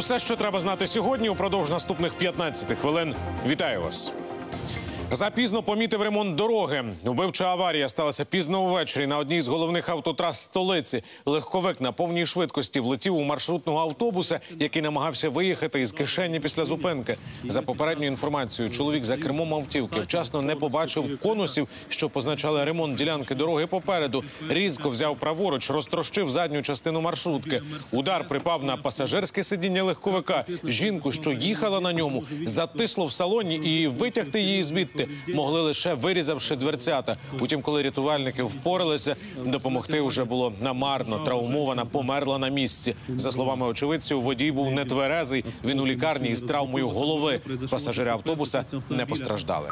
Усе, що треба знати сьогодні, упродовж наступних 15 хвилин. Вітаю вас. Запізно помітив ремонт дороги. Убивча аварія сталася пізно увечері на одній з головних автотрас столиці. Легковик на повній швидкості влетів у маршрутного автобуса, який намагався виїхати із кишені після зупинки. За попередньою інформацією, чоловік за кермом автівки вчасно не побачив конусів, що позначали ремонт ділянки дороги попереду. Різко взяв праворуч, розтрощив задню частину маршрутки. Удар припав на пасажирське сидіння легковика. Жінку, що їхала на ньому, затисло в салоні і витягти її звідти могли лише вирізавши дверцята. Утім, коли рятувальники впоралися, допомогти вже було намарно. Травмована померла на місці. За словами очевидців, водій був нетверезий. Він у лікарні із травмою голови. Пасажири автобуса не постраждали.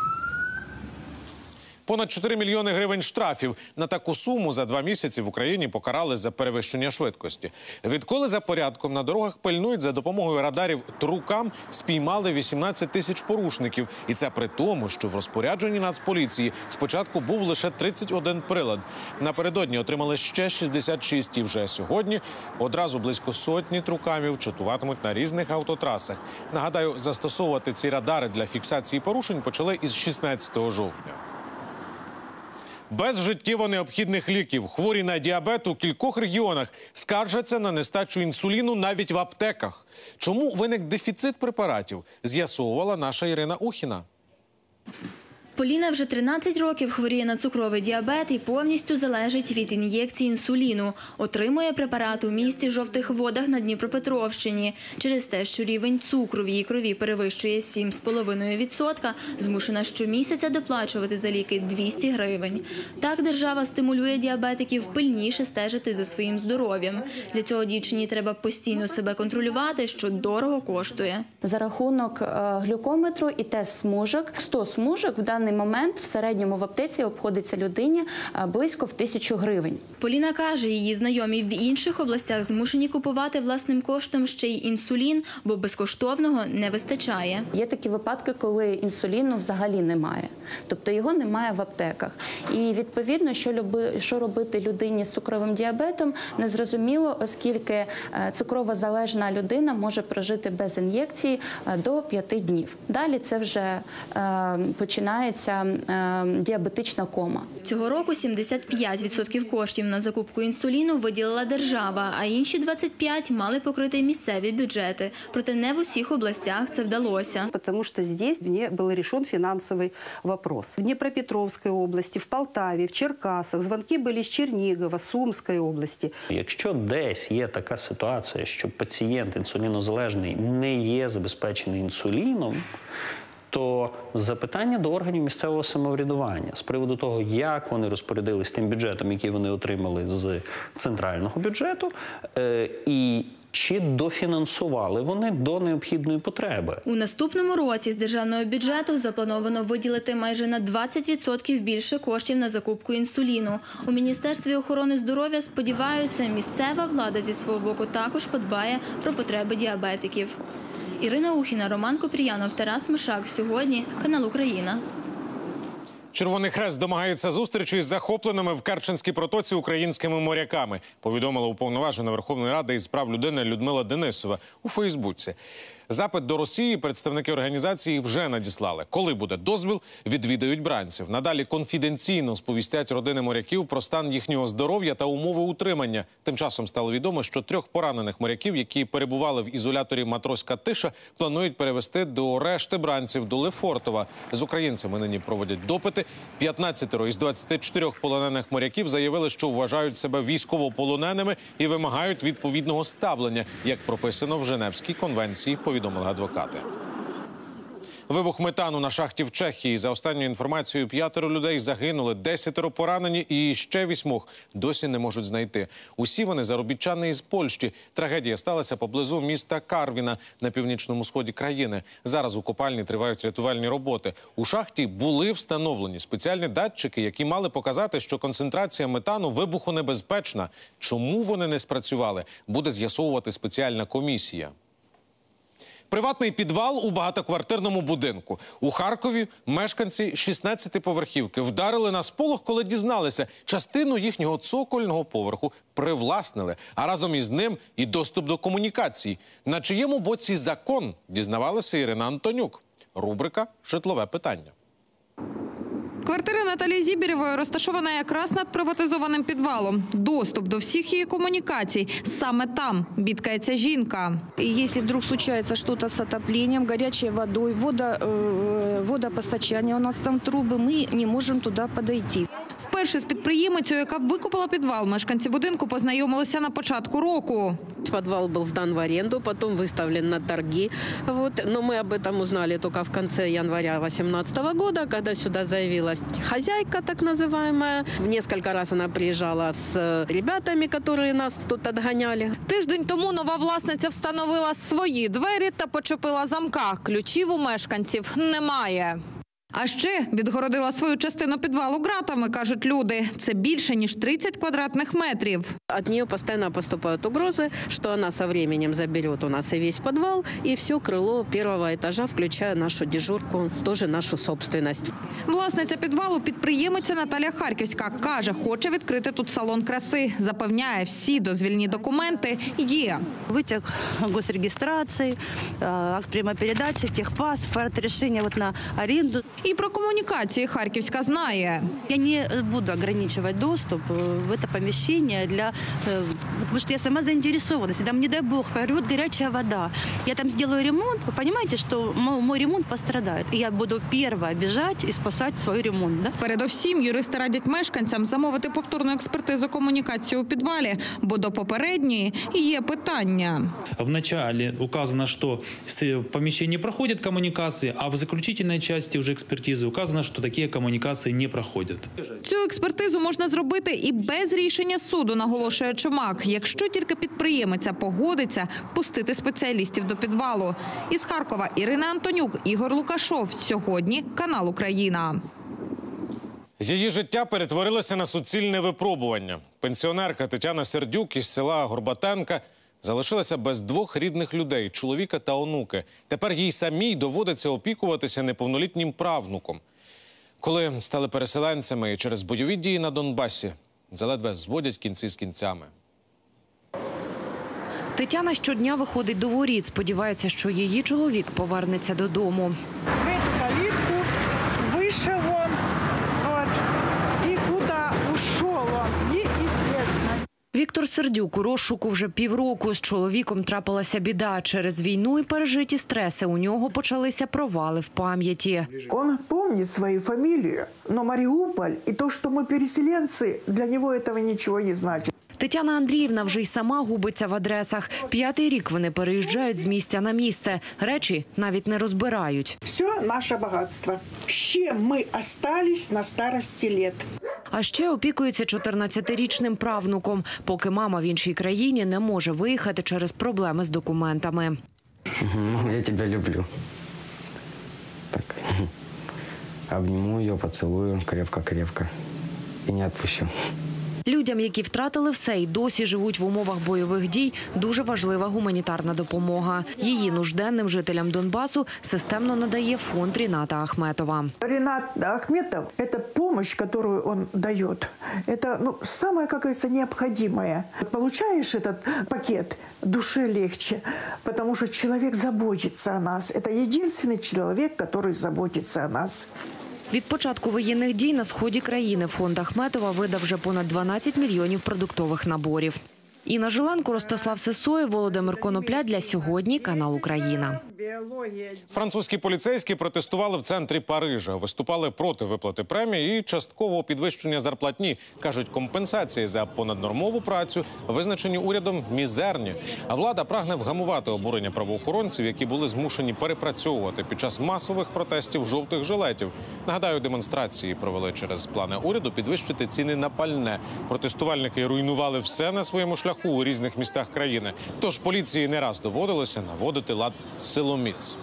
Понад 4 мільйони гривень штрафів на таку суму за два місяці в Україні покарали за перевищення швидкості. Відколи за порядком на дорогах пильнують за допомогою радарів трукам, спіймали 18 тисяч порушників, і це при тому, що в розпорядженні Нацполіції спочатку був лише 31 прилад. Напередодні отримали ще 66 і вже сьогодні одразу близько сотні трукамів чатуватимуть на різних автотрасах. Нагадаю, застосовувати ці радари для фіксації порушень почали із 16 жовтня. Без життєво необхідних ліків хворі на діабет у кількох регіонах скаржаться на нестачу інсуліну навіть в аптеках. Чому виник дефіцит препаратів? З'ясовувала наша Ірина Ухіна. Поліна вже 13 років хворіє на цукровий діабет і повністю залежить від ін'єкції інсуліну. Отримує препарат у місті жовтих водах на Дніпропетровщині. Через те, що рівень цукру в її крові перевищує 7,5%, змушена щомісяця доплачувати за ліки 200 гривень. Так держава стимулює діабетиків пильніше стежити за своїм здоров'ям. Для цього дівчині треба постійно себе контролювати, що дорого коштує. За рахунок е, глюкометру і тест смужок, 100 смужок в даний момент в середньому в аптеці обходиться людині е, близько в тисячу гривень. Поліна каже, її знайомі в інших областях змушені купувати власним коштом ще й інсулін, бо безкоштовного не вистачає. Є такі випадки, коли інсуліну взагалі немає, тобто його немає в аптеках. І відповідно, що люби, що робити людині з цукровим діабетом, незрозуміло, оскільки е, цукрово залежна людина може прожити без ін'єкції е, до 5 днів. Далі це вже починається е, діабетична кома. Цього року 75% коштів на закупку інсуліну виділила держава, а інші 25% мали покрити місцеві бюджети. Проте не в усіх областях це вдалося. потому что здесь не был решен финансовый вопрос. В Днепропетровской области, в Полтаве, в Черкасах звонки были из Чернигова, Сумской области. Якщо десь є така ситуація, що пацієнт інсулінозалежний не є забезпечений інсуліном, то запитання до органів місцевого самоврядування з приводу того, як вони розпорядились тим бюджетом, який вони отримали з центрального бюджету, е, і чи дофінансували вони до необхідної потреби. У наступному році з державного бюджету заплановано виділити майже на 20% більше коштів на закупку інсуліну. У Міністерстві охорони здоров'я сподіваються, місцева влада зі свого боку також подбає про потреби діабетиків. Ірина Ухіна, Роман Копріянов, Тарас Мишак. Сьогодні канал Україна. Червоний хрест домагається зустрічі із захопленими в Керченській протоці українськими моряками. Повідомила уповноважена Верховної Ради із прав людини Людмила Денисова у Фейсбуці. Запит до Росії представники організації вже надіслали. Коли буде дозвіл, відвідають бранців. Надалі конфіденційно сповістять родини моряків про стан їхнього здоров'я та умови утримання. Тим часом стало відомо, що трьох поранених моряків, які перебували в ізоляторі Матроська тиша, планують перевести до решти бранців до Лефортова. З українцями нині проводять допити. 15 із 24 полонених моряків заявили, що вважають себе військовополоненими і вимагають відповідного ставлення, як прописано в Женевській конвенції. Повідомили адвокати. Вибух метану на шахті в Чехії. За останньою інформацією, п'ятеро людей загинули, десятеро поранені і ще вісьмох досі не можуть знайти. Усі вони заробітчани із Польщі. Трагедія сталася поблизу міста Карвіна на північному сході країни. Зараз у копальні тривають рятувальні роботи. У шахті були встановлені спеціальні датчики, які мали показати, що концентрація метану вибухонебезпечна. Чому вони не спрацювали, буде з'ясовувати спеціальна комісія. Приватний підвал у багатоквартирному будинку. У Харкові мешканці 16-поверхівки вдарили на сполох, коли дізналися, частину їхнього цокольного поверху привласнили, а разом із ним і доступ до комунікацій. На чиєму боці закон дізнавалася Ірина Антонюк. Рубрика Житлове питання. Квартира Наталії Зібірєвої розташована якраз над приватизованим підвалом. Доступ до всіх її комунікацій саме там бідкається жінка. И если вдруг случается что-то с отоплением, горячей водой, водо, э, водопостачание, у нас там трубы, мы не можем туда подойти. Вперше з підприємицею, яка викупила підвал, мешканці будинку познайомилися на початку року. Подвал был сдан в аренду, потом выставлен на торги. Вот. Но мы об этом узнали только в конце января 2018 года, когда сюда заявилась хозяйка, так называемая. В несколько раз она приезжала с э, ребятами, которые нас тут отгоняли. Тиждень тому нова власниця встановила свої двері та почепила замка. Ключів у мешканців немає. А ще відгородила свою частину підвалу ґратами, кажуть люди. Це більше ніж 30 квадратних метрів. От нее постоянно поступают угрозы, что она со временем заберет у нас и весь подвал, и все крыло первого этажа, включая нашу дежурку, тоже нашу собственность. Власниця підвалу, підприємиця Наталя Харківська, каже, хоче відкрити тут салон краси. Запевняє, всі дозвільні документи є. Вытяг госрегистрации, э, акт прямопередачи, техпаспорт, решение вот на аренду. І про комунікації Харківська знає. Я не буду ограничивать доступ э, в это помещение для э, Потому что я сама заинтересована. Если там, не дай бог, порвет горячая вода, я там сделаю ремонт, вы понимаете, что мо- мой ремонт пострадает. И я буду первая бежать и спасать свой ремонт. Да? Передовсім юристи радять мешканцям замовити повторну експертизу комунікації у підвалі, бо до попередньої є питання. В начале указано, что с- в помещении проходят коммуникации, а в заключительной части уже экспертизы указано, что такие коммуникации не проходят. Цю експертизу можна зробити і без рішення суду, наголошує Чумак, якщо тільки підприємиця погодиться пустити спеціалістів до підвалу. Із Харкова Ірина Антонюк, Ігор Лукашов. Сьогодні канал Україна. Її життя перетворилося на суцільне випробування. Пенсіонерка Тетяна Сердюк із села Горбатенка залишилася без двох рідних людей чоловіка та онуки. Тепер їй самій доводиться опікуватися неповнолітнім правнуком. Коли стали переселенцями і через бойові дії на Донбасі, заледве зводять кінці з кінцями. Тетяна щодня виходить до воріт. Сподівається, що її чоловік повернеться додому. в эту калитку, вышел он, вот, и куда ушел он, неизвестно. Віктор Сердюк у розшуку вже півроку. З чоловіком трапилася біда. Через війну і пережиті стреси у нього почалися провали в пам'яті. Он помнит свою фамилию, но Мариуполь и то, что мы переселенцы, для него этого ничего не значит. Тетяна Андріївна вже й сама губиться в адресах. П'ятий рік вони переїжджають з місця на місце. Речі навіть не розбирають. Все наше богатство. С чем мы остались на старости лет? А ще опікується 14-річним правнуком, поки мама в іншій країні не може виїхати через проблеми з документами. Мам, я тебя люблю. Так. Обниму ее, поцелую крепко-крепко. И не отпущу. Людям, які втратили все і досі живуть в умовах бойових дій, дуже важлива гуманітарна допомога. Її нужденним жителям Донбасу системно надає фонд Ріната Ахметова. Ренат Ахметов – это помощь, которую он дает. Это ну, самое, как говорится, необходимое. Получаешь этот пакет, душе легче, потому что человек заботится о нас. Это единственный человек, который заботится о нас. Від початку воєнних дій на сході країни фонд Ахметова видав вже понад 12 мільйонів продуктових наборів. Інна Жиланко, Ростислав Сесоє, Володимир Конопля для сьогодні. Канал Україна. Французькі поліцейські протестували в центрі Парижа, виступали проти виплати премії і часткового підвищення зарплатні. кажуть, компенсації за понаднормову працю визначені урядом мізерні. А влада прагне вгамувати обурення правоохоронців, які були змушені перепрацьовувати під час масових протестів жовтих жилетів. Нагадаю, демонстрації провели через плани уряду підвищити ціни на пальне. Протестувальники руйнували все на своєму шляху у різних містах країни. Тож поліції не раз доводилося наводити лад силоміць.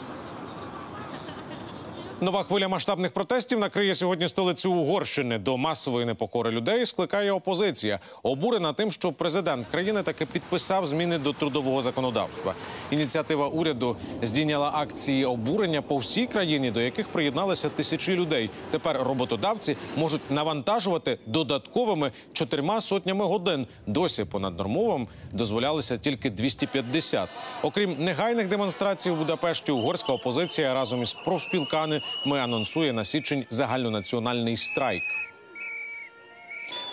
Нова хвиля масштабних протестів накриє сьогодні столицю Угорщини. До масової непокори людей скликає опозиція, обурена тим, що президент країни таки підписав зміни до трудового законодавства. Ініціатива уряду здійняла акції обурення по всій країні, до яких приєдналися тисячі людей. Тепер роботодавці можуть навантажувати додатковими чотирма сотнями годин. Досі понаднормовим дозволялися тільки 250. Окрім негайних демонстрацій у Будапешті, угорська опозиція разом із профспілками анонсує на січень загальнонаціональний страйк.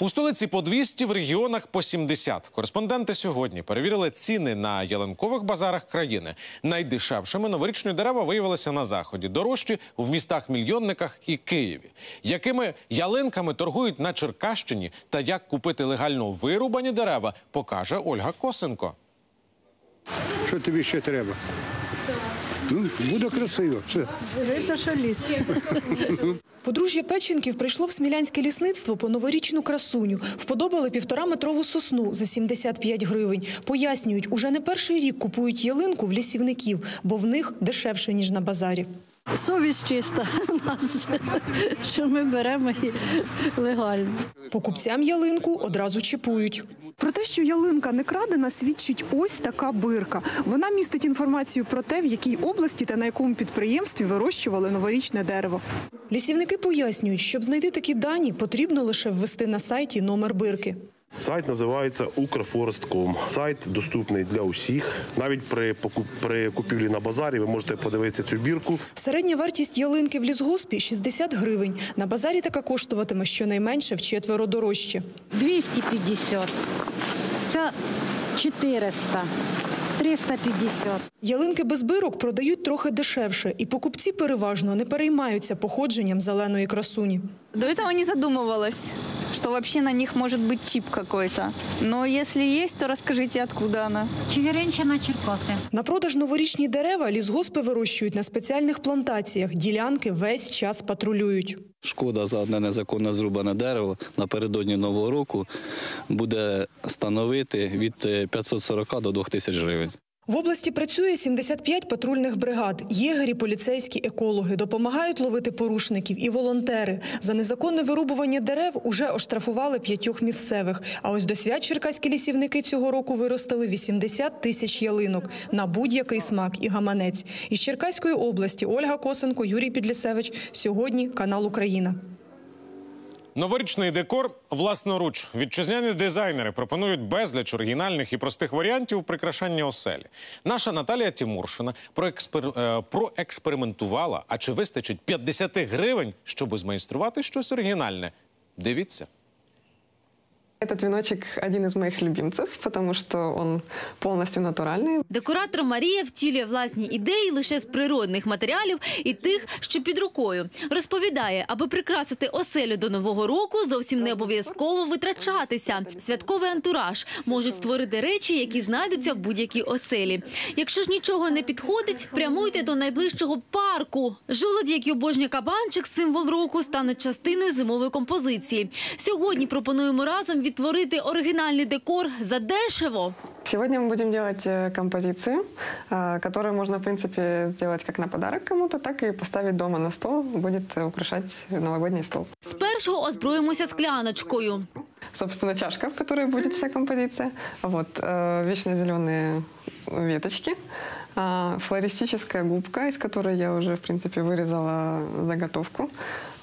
У столиці по 200, в регіонах по 70. Кореспонденти сьогодні перевірили ціни на ялинкових базарах країни. Найдешевшими новорічні дерева виявилися на заході, дорожчі в містах мільйонниках і Києві. Якими ялинками торгують на Черкащині та як купити легально вирубані дерева, покаже Ольга Косенко. Що тобі ще треба? Ну, буде красиво. Все. Видно, що ліс. Подружжя Печенків прийшло в Смілянське лісництво по новорічну красуню. Вподобали півтораметрову сосну за 75 гривень. Пояснюють, уже не перший рік купують ялинку в лісівників, бо в них дешевше, ніж на базарі. Совість чиста у нас, що ми беремо і легально. Покупцям ялинку одразу чіпують. Про те, що ялинка не крадена, свідчить ось така бирка. Вона містить інформацію про те, в якій області та на якому підприємстві вирощували новорічне дерево. Лісівники пояснюють, щоб знайти такі дані, потрібно лише ввести на сайті номер бирки. Сайт називається Укрфорест.ком. Сайт доступний для усіх. Навіть при покуп- при купівлі на базарі ви можете подивитися цю бірку. Середня вартість ялинки в лісгоспі – 60 гривень. На базарі така коштуватиме щонайменше вчетверо дорожче. 250. Це 400. 350. Ялинки без бирок продають трохи дешевше, і покупці переважно не переймаються походженням зеленої красуні. До этого не задумывалась, что вообще на них может быть чип какой-то. Но если есть, то расскажите, откуда она. Чигиринщина, Черкаси. На продаж новорічні дерева лісгоспи вирощують на спеціальних плантаціях. Ділянки весь час патрулюють. Шкода за одне незаконно зрубане дерево напередодні Нового року буде становити від е, 540 до 2000 гривень. В області працює 75 патрульних бригад. Єгері, поліцейські, екологи допомагають ловити порушників і волонтери. За незаконне вирубування дерев уже оштрафували п'ятьох місцевих. А ось до свят черкаські лісівники цього року виростили 80 тисяч ялинок на будь-який смак і гаманець. Із Черкаської області Ольга Косенко, Юрій Підлісевич. Сьогодні канал Україна. Новорічний декор власноруч. Вітчизняні дизайнери пропонують безліч оригінальних і простих варіантів прикрашання оселі. Наша Наталія Тімуршина проекспер... е, проекспериментувала. А чи вистачить 50 гривень, щоб змайструвати щось оригінальне? Дивіться. Этот веночек один из моих любимцев, потому что он полностью натуральный. Декоратор Марія втілює власні ідеї лише з природних матеріалів і тих, що під рукою. Розповідає, аби прикрасити оселю до нового року, зовсім не обов'язково витрачатися. Святковий антураж можуть створити речі, які знайдуться в будь-якій оселі. Якщо ж нічого не підходить, прямуйте до найближчого парку Жолоді, які обожнює кабанчик, символ року, стануть частиною зимової композиції. Сьогодні пропонуємо разом відтворити оригінальний декор за дешево. Сегодня мы будем делать э, композиции, э, которые можно, в принципе, сделать как на подарок кому-то, так и поставить дома на стол. Будет э, украшать новогодний стол. Спершу озброїмося скляночкою. Собственно, чашка, в которой будет вся композиция. Вот, э, вечно зеленые веточки. а, Флористическая губка, из которой я уже, в принципе, вырезала заготовку.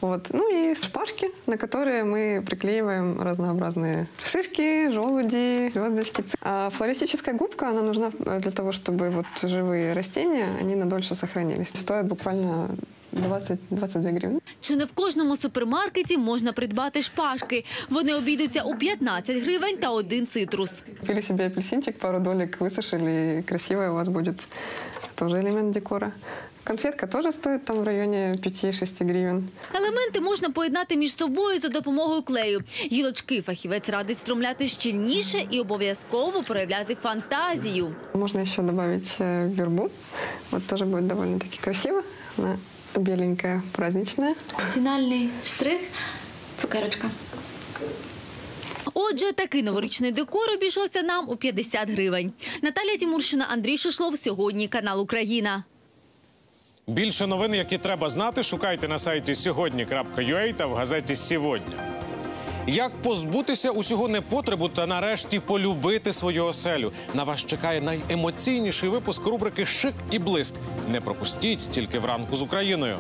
Вот. Ну и шпажки, на которые мы приклеиваем разнообразные шишки, желуди, звездочки. А флористическая губка, она нужна для того, чтобы вот живые растения, они надольше сохранились. Стоит буквально 20-22 гривны. Чи не в кожному супермаркеті можна придбати шпажки? Вони обійдуться у 15 гривень та один цитрус. Купили себе апельсинчик, пару долек высушили, и красивая у вас будет тоже элемент декора. Конфетка тоже стоит там в районе 5-6 гривен. Елементи можна поєднати між собою за допомогою клею. Гілочки фахівець радить струмляти щільніше і обов'язково проявляти фантазію. Можно еще добавить э, вербу. Вот тоже будет довольно-таки красиво. Она беленькая, праздничная. Фінальний штрих цукерочка. Отже, такий новорічний декор обійшовся нам у 50 гривень. Наталія Тімуршина, Андрій Шишлов. Сьогодні канал Україна. Більше новин, які треба знати, шукайте на сайті сьогодні.ua та в газеті «Сьогодні». Як позбутися усього непотребу та нарешті полюбити свою оселю? На вас чекає найемоційніший випуск рубрики Шик і блиск. Не пропустіть тільки вранку з Україною.